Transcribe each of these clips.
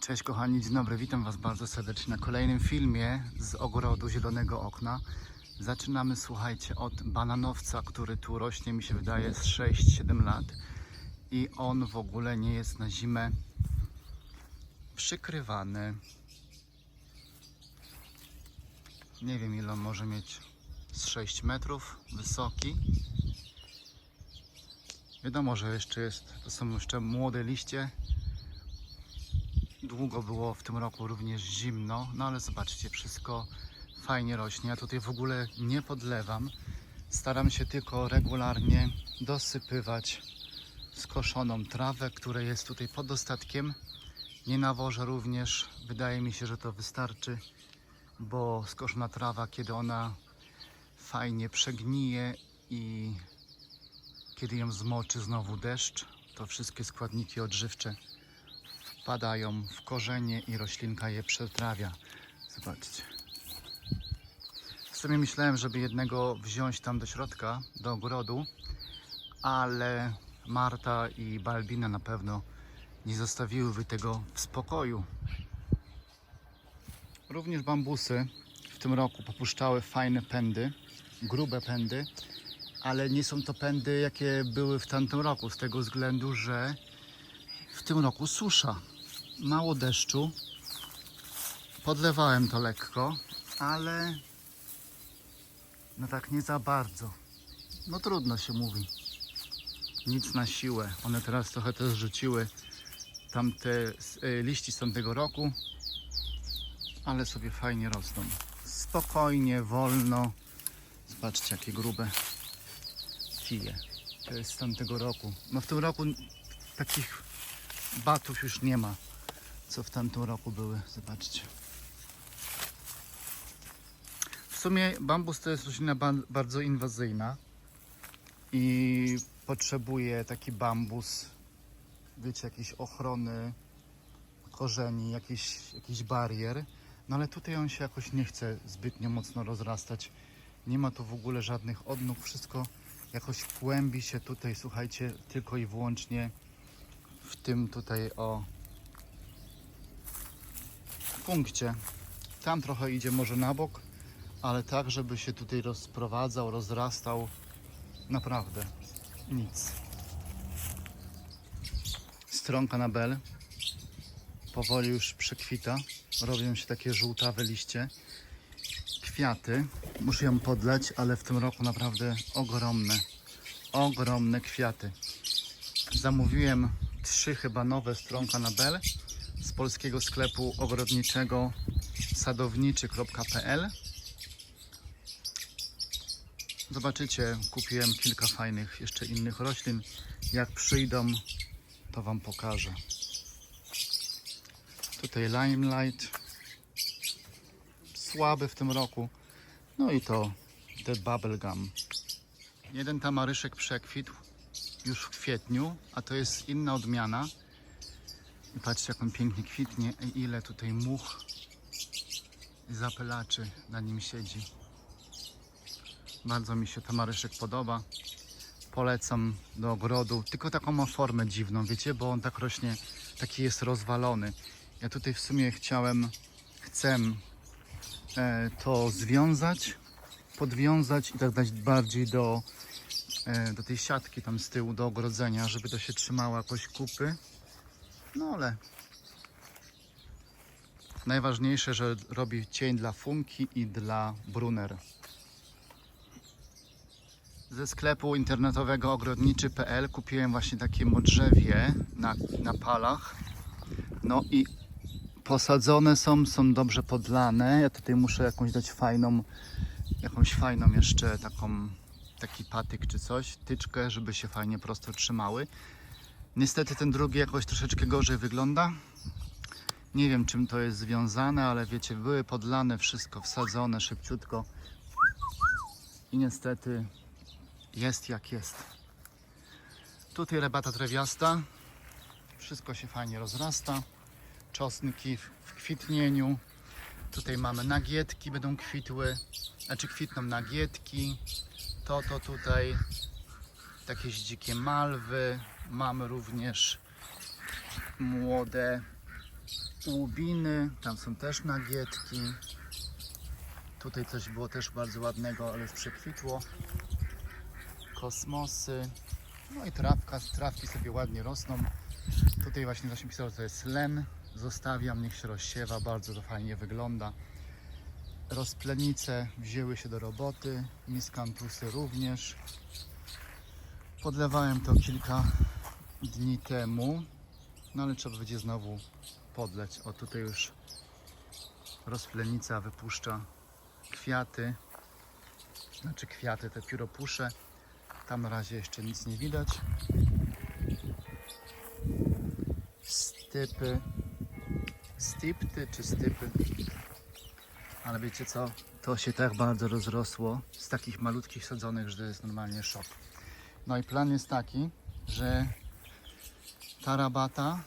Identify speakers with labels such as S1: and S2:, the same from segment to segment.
S1: Cześć kochani, dzień dobry, witam Was bardzo serdecznie na kolejnym filmie z ogrodu Zielonego Okna. Zaczynamy, słuchajcie, od bananowca, który tu rośnie, mi się wydaje, z 6-7 lat. I on w ogóle nie jest na zimę przykrywany. Nie wiem ile on może mieć, z 6 metrów wysoki. Wiadomo, że jeszcze jest, to są jeszcze młode liście, Długo było w tym roku również zimno, no ale zobaczcie, wszystko fajnie rośnie. Ja tutaj w ogóle nie podlewam. Staram się tylko regularnie dosypywać skoszoną trawę, która jest tutaj pod dostatkiem. Nie nawożę również. Wydaje mi się, że to wystarczy, bo skoszona trawa, kiedy ona fajnie przegnije i kiedy ją zmoczy znowu deszcz, to wszystkie składniki odżywcze wpadają w korzenie i roślinka je przetrawia. Zobaczcie. W sumie myślałem, żeby jednego wziąć tam do środka, do ogrodu, ale Marta i Balbina na pewno nie zostawiłyby tego w spokoju. Również bambusy w tym roku popuszczały fajne pędy, grube pędy, ale nie są to pędy, jakie były w tamtym roku, z tego względu, że w tym roku susza. Mało deszczu. Podlewałem to lekko, ale no tak nie za bardzo. No trudno się mówi. Nic na siłę. One teraz trochę też rzuciły tamte e, liści z tamtego roku, ale sobie fajnie rosną. Spokojnie, wolno. Zobaczcie jakie grube kije. To jest z tamtego roku. No w tym roku takich batów już nie ma, co w tamtym roku były. Zobaczcie. W sumie bambus to jest roślina ba- bardzo inwazyjna i potrzebuje taki bambus, wiecie, jakiejś ochrony korzeni, jakiś, jakiś barier. No ale tutaj on się jakoś nie chce zbytnio mocno rozrastać. Nie ma tu w ogóle żadnych odnóg, wszystko jakoś kłębi się tutaj, słuchajcie, tylko i wyłącznie w tym tutaj o punkcie. Tam trochę idzie może na bok, ale tak, żeby się tutaj rozprowadzał, rozrastał, naprawdę nic. Stronka na bel powoli już przekwita, robią się takie żółtawe liście. Kwiaty, muszę ją podleć, ale w tym roku naprawdę ogromne, ogromne kwiaty. Zamówiłem trzy chyba nowe stronka na bel z polskiego sklepu ogrodniczego sadowniczy.pl Zobaczycie, kupiłem kilka fajnych jeszcze innych roślin. Jak przyjdą, to Wam pokażę. Tutaj Limelight. Słaby w tym roku. No i to The Bubblegum. Jeden tamaryszek przekwitł już w kwietniu, a to jest inna odmiana. I patrzcie, jak on pięknie kwitnie i ile tutaj much zapylaczy na nim siedzi. Bardzo mi się tamaryszek podoba. Polecam do ogrodu. Tylko taką ma formę dziwną, wiecie, bo on tak rośnie, taki jest rozwalony. Ja tutaj w sumie chciałem, chcę e, to związać, podwiązać i tak dać bardziej do e, do tej siatki tam z tyłu, do ogrodzenia, żeby to się trzymało jakoś kupy. No ale najważniejsze, że robi cień dla funki i dla brunner. Ze sklepu internetowego ogrodniczy.pl kupiłem właśnie takie modrzewie na, na palach. No i posadzone są, są dobrze podlane. Ja tutaj muszę jakąś dać fajną, jakąś fajną jeszcze taką taki patyk czy coś, tyczkę, żeby się fajnie prosto trzymały. Niestety ten drugi jakoś troszeczkę gorzej wygląda. Nie wiem czym to jest związane, ale wiecie, były podlane, wszystko wsadzone szybciutko. I niestety jest jak jest. Tutaj rebata drewiasta. Wszystko się fajnie rozrasta. Czosnki w w kwitnieniu. Tutaj mamy nagietki, będą kwitły. Znaczy kwitną nagietki to to tutaj jakieś dzikie malwy mamy również młode łubiny, tam są też nagietki. Tutaj coś było też bardzo ładnego, ale już przekwitło. Kosmosy. No i trawka, trawki sobie ładnie rosną. Tutaj właśnie właśnie pisało, że to jest len. Zostawiam, niech się rozsiewa, bardzo to fajnie wygląda. Rozplenice wzięły się do roboty, miskantusy również. Podlewałem to kilka dni temu, no ale trzeba będzie znowu podleć. O tutaj już rozplenica wypuszcza kwiaty, znaczy kwiaty, te pióropusze. Tam na razie jeszcze nic nie widać. Stypy, stipty czy stypy. Ale wiecie co? To się tak bardzo rozrosło z takich malutkich sadzonych, że jest normalnie szok. No i plan jest taki, że ta rabata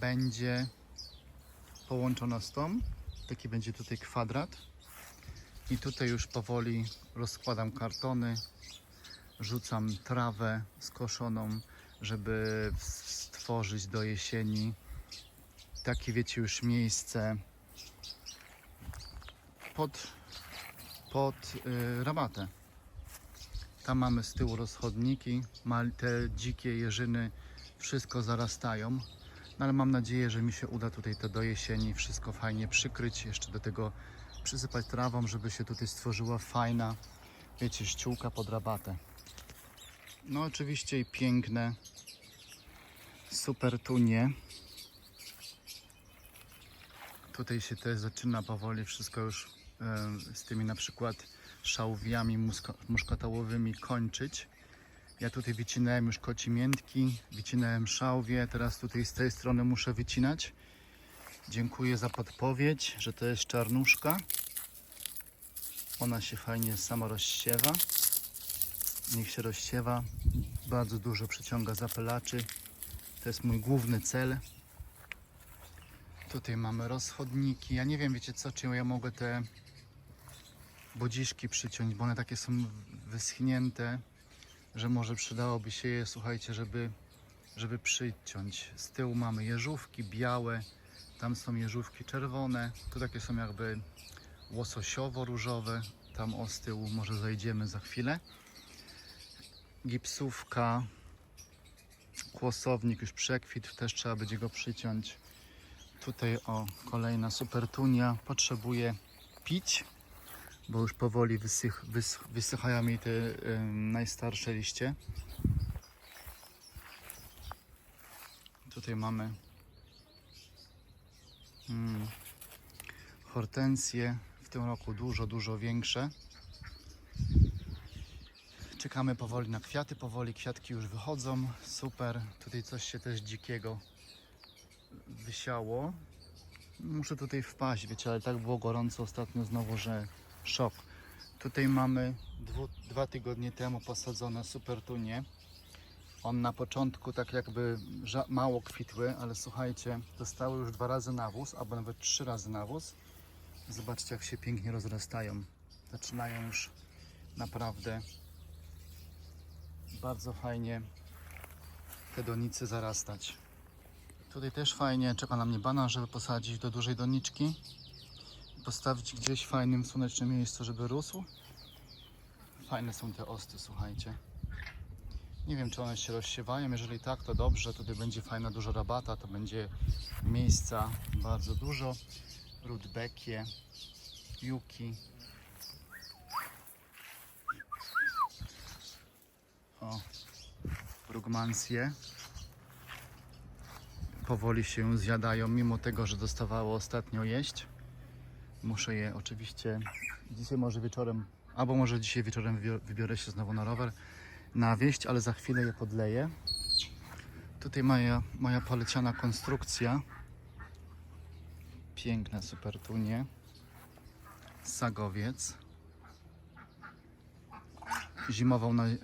S1: będzie połączona z tą. Taki będzie tutaj kwadrat. I tutaj już powoli rozkładam kartony, rzucam trawę skoszoną, żeby stworzyć do jesieni takie wiecie już miejsce pod, pod y, rabatę. Tam mamy z tyłu rozchodniki, te dzikie jeżyny wszystko zarastają. No ale mam nadzieję, że mi się uda tutaj to do jesieni wszystko fajnie przykryć. Jeszcze do tego przysypać trawą, żeby się tutaj stworzyła fajna, wiecie, ściółka pod rabatę. No oczywiście i piękne super tunie. Tutaj się też zaczyna powoli wszystko już z tymi na przykład szałwiami muszkatałowymi kończyć. Ja tutaj wycinałem już kocimiętki, wycinałem szałwie, teraz tutaj z tej strony muszę wycinać. Dziękuję za podpowiedź, że to jest czarnuszka. Ona się fajnie sama rozsiewa. Niech się rozsiewa. Bardzo dużo przyciąga zapylaczy. To jest mój główny cel. Tutaj mamy rozchodniki. Ja nie wiem, wiecie co, czy ja mogę te bodziszki przyciąć, bo one takie są wyschnięte, że może przydałoby się je, słuchajcie, żeby, żeby przyciąć. Z tyłu mamy jeżówki białe, tam są jeżówki czerwone, tu takie są jakby łososiowo-różowe, tam o z tyłu może zajdziemy za chwilę. Gipsówka, kłosownik już przekwitł, też trzeba będzie go przyciąć. Tutaj o, kolejna supertunia, potrzebuje pić, bo już powoli wysych, wys, wysychają mi te ym, najstarsze liście. Tutaj mamy mm, hortensje, w tym roku dużo, dużo większe. Czekamy powoli na kwiaty, powoli kwiatki już wychodzą, super. Tutaj coś się też dzikiego wysiało. Muszę tutaj wpaść, wiecie, ale tak było gorąco ostatnio znowu, że szok. Tutaj mamy dwu, dwa tygodnie temu posadzone supertunie. On na początku tak jakby mało kwitły, ale słuchajcie, dostały już dwa razy nawóz, albo nawet trzy razy nawóz. Zobaczcie jak się pięknie rozrastają. Zaczynają już naprawdę bardzo fajnie te donice zarastać. Tutaj też fajnie czeka na mnie banan, żeby posadzić do dużej doniczki. Postawić gdzieś w fajnym, słonecznym miejscu, żeby rósł. Fajne są te osty, słuchajcie. Nie wiem, czy one się rozsiewają. Jeżeli tak, to dobrze. Tutaj będzie fajna, duża rabata. To będzie miejsca bardzo dużo. Rudbekie, juki. O, brugmansje powoli się zjadają, mimo tego, że dostawało ostatnio jeść. Muszę je oczywiście dzisiaj może wieczorem, albo może dzisiaj wieczorem wybio- wybiorę się znowu na rower na wieść, ale za chwilę je podleję. Tutaj moja, moja poleciana konstrukcja. Piękne supertunie. Sagowiec. Zimował na, e,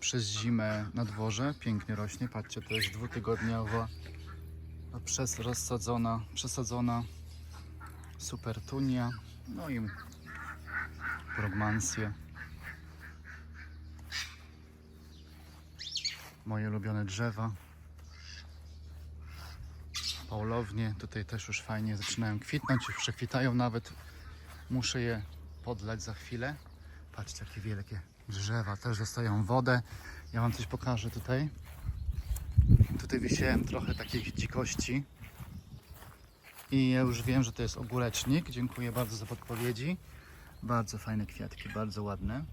S1: przez zimę na dworze. Pięknie rośnie. Patrzcie, to jest dwutygodniowa a przez rozsadzona, przesadzona supertunia, no i progmansje. Moje ulubione drzewa. Paulownie tutaj też już fajnie zaczynają kwitnąć, już przekwitają nawet. Muszę je podlać za chwilę. Patrzcie, jakie wielkie drzewa też dostają wodę. Ja wam coś pokażę tutaj. Tutaj wisiałem trochę takich dzikości. I ja już wiem, że to jest ogórecznik. Dziękuję bardzo za podpowiedzi. Bardzo fajne kwiatki, bardzo ładne.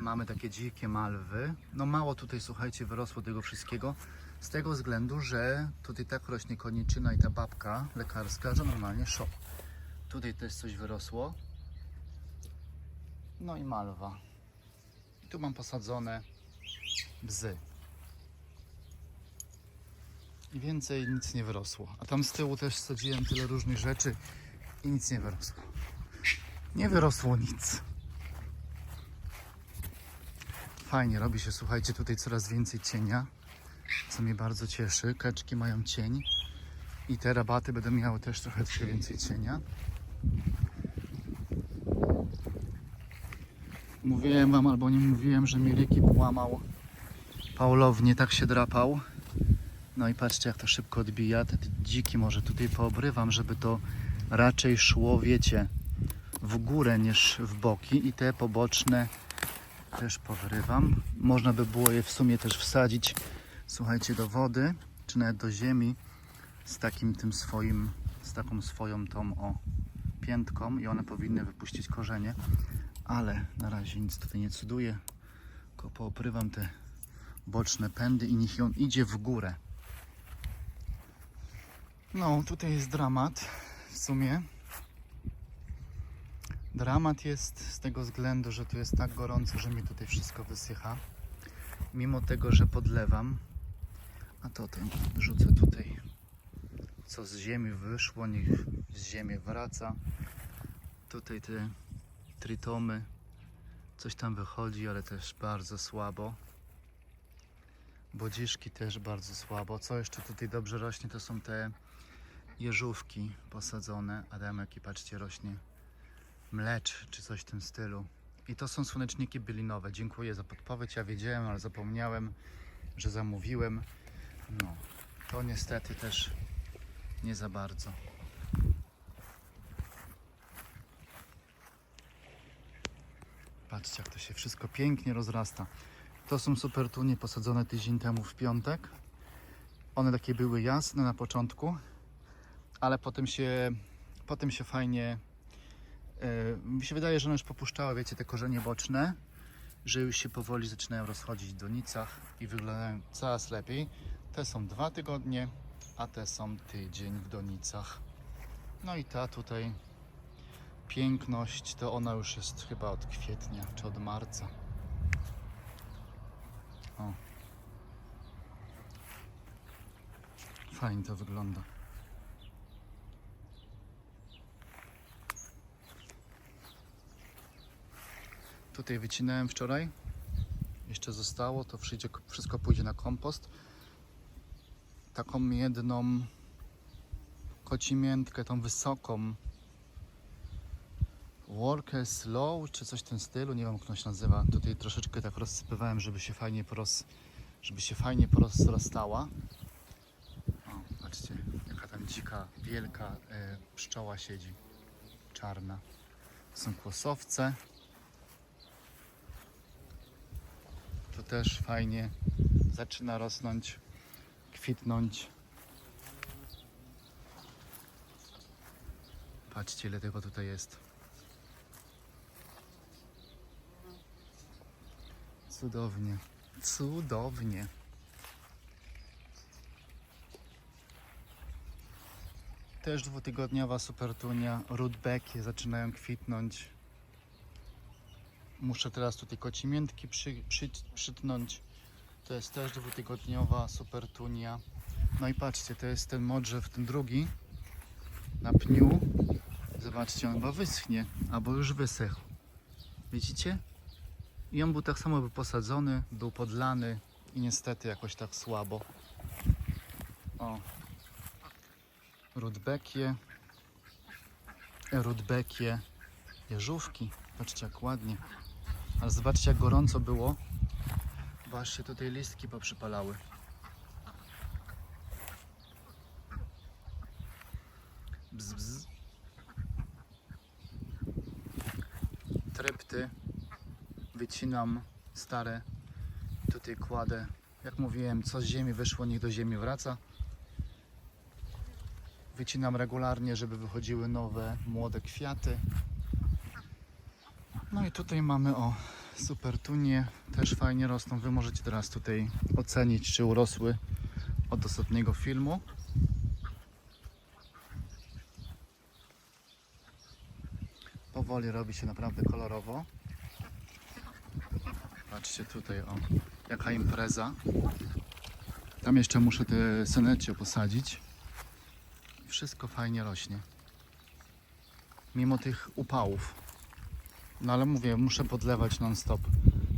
S1: Mamy takie dzikie malwy. No mało tutaj, słuchajcie, wyrosło tego wszystkiego. Z tego względu, że tutaj tak rośnie koniczyna i ta babka lekarska, że normalnie szok. Tutaj też coś wyrosło. No i malwa. I tu mam posadzone bzy. I więcej nic nie wyrosło. A tam z tyłu też sadziłem tyle różnych rzeczy i nic nie wyrosło. Nie wyrosło nic. Fajnie robi się, słuchajcie, tutaj coraz więcej cienia, co mnie bardzo cieszy. Kaczki mają cień i te rabaty będą miały też trochę więcej cienia. Mówiłem wam albo nie mówiłem, że Miliki połamał Paulownie, tak się drapał. No i patrzcie jak to szybko odbija. Te dziki może tutaj poobrywam, żeby to raczej szło, wiecie, w górę niż w boki i te poboczne też powrywam. Można by było je w sumie też wsadzić, słuchajcie, do wody, czy nawet do ziemi z takim tym swoim, z taką swoją tą o piętką i one powinny wypuścić korzenie, ale na razie nic tutaj nie cuduje, tylko pooprywam te boczne pędy i niech on idzie w górę. No, tutaj jest dramat w sumie. Dramat jest z tego względu, że tu jest tak gorąco, że mi tutaj wszystko wysycha. Mimo tego, że podlewam, a to ten rzucę tutaj, co z ziemi wyszło, niech z ziemi wraca. Tutaj te tritomy, coś tam wychodzi, ale też bardzo słabo. Bodziszki też bardzo słabo. Co jeszcze tutaj dobrze rośnie, to są te jeżówki posadzone. Adamek i patrzcie, rośnie mlecz czy coś w tym stylu. I to są słoneczniki bylinowe. Dziękuję za podpowiedź. Ja wiedziałem, ale zapomniałem, że zamówiłem. No, to niestety też nie za bardzo. Patrzcie, jak to się wszystko pięknie rozrasta. To są super tunie posadzone tydzień temu w piątek. One takie były jasne na początku, ale potem się, potem się fajnie Yy, mi się wydaje, że one już popuszczały, wiecie, te korzenie boczne, że już się powoli zaczynają rozchodzić w donicach i wyglądają coraz lepiej. Te są dwa tygodnie, a te są tydzień w donicach. No i ta tutaj piękność, to ona już jest chyba od kwietnia czy od marca. O. Fajnie to wygląda. Tutaj wycinałem wczoraj. Jeszcze zostało, to wszystko pójdzie na kompost. Taką jedną kocimiętkę, tą wysoką Worker Slow, czy coś w tym stylu, nie wiem jak to się nazywa. Tutaj troszeczkę tak rozsypywałem, żeby się fajnie poros, żeby się fajnie porozrastała. O, patrzcie, jaka tam dzika, wielka e, pszczoła siedzi, czarna. Są kłosowce. Też fajnie zaczyna rosnąć, kwitnąć. Patrzcie, ile tego tutaj jest. Cudownie, cudownie. Też dwutygodniowa supertunia, rudbeckie zaczynają kwitnąć. Muszę teraz tutaj kocimiętki przy, przy, przytnąć. To jest też dwutygodniowa supertunia. No i patrzcie, to jest ten modrzew, ten drugi na pniu. Zobaczcie, on chyba wyschnie, albo już wysechł. Widzicie? I on był tak samo był posadzony, był podlany i niestety jakoś tak słabo. O. Rudbekie. Rudbekie. Jeżówki. Patrzcie jak ładnie. Ale zobaczcie jak gorąco było. Się tutaj listki poprzypalały. Bzz, bzz. Trypty wycinam stare. Tutaj kładę. Jak mówiłem, co z ziemi wyszło, niech do ziemi wraca. Wycinam regularnie, żeby wychodziły nowe, młode kwiaty. No i tutaj mamy o super tunie, też fajnie rosną. Wy możecie teraz tutaj ocenić, czy urosły od ostatniego filmu. Powoli robi się naprawdę kolorowo. Patrzcie tutaj, o, jaka impreza. Tam jeszcze muszę te senecie posadzić. Wszystko fajnie rośnie. Mimo tych upałów. No ale mówię, muszę podlewać non-stop.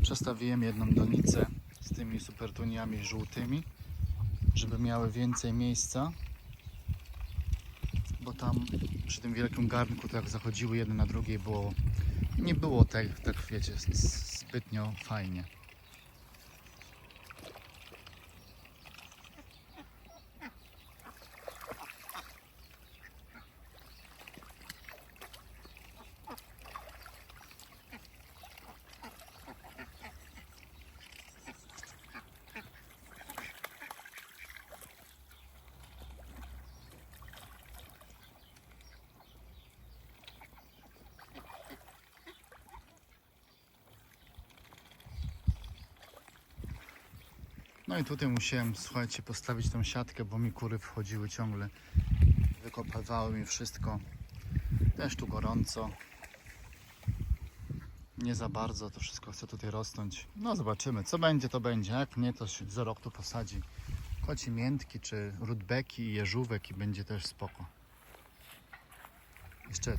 S1: Przestawiłem jedną donicę z tymi supertuniami żółtymi, żeby miały więcej miejsca. Bo tam przy tym wielkim garnku, tak zachodziły jedne na drugie, było, nie było tak, tak wiecie, zbytnio fajnie. No i tutaj musiałem, słuchajcie, postawić tą siatkę, bo mi kury wchodziły ciągle. Wykopywały mi wszystko. Też tu gorąco. Nie za bardzo to wszystko chce tutaj rosnąć. No zobaczymy, co będzie, to będzie. Jak nie, to się za rok tu posadzi. Koci miętki, czy rudbeki i jeżówek i będzie też spoko. Jeszcze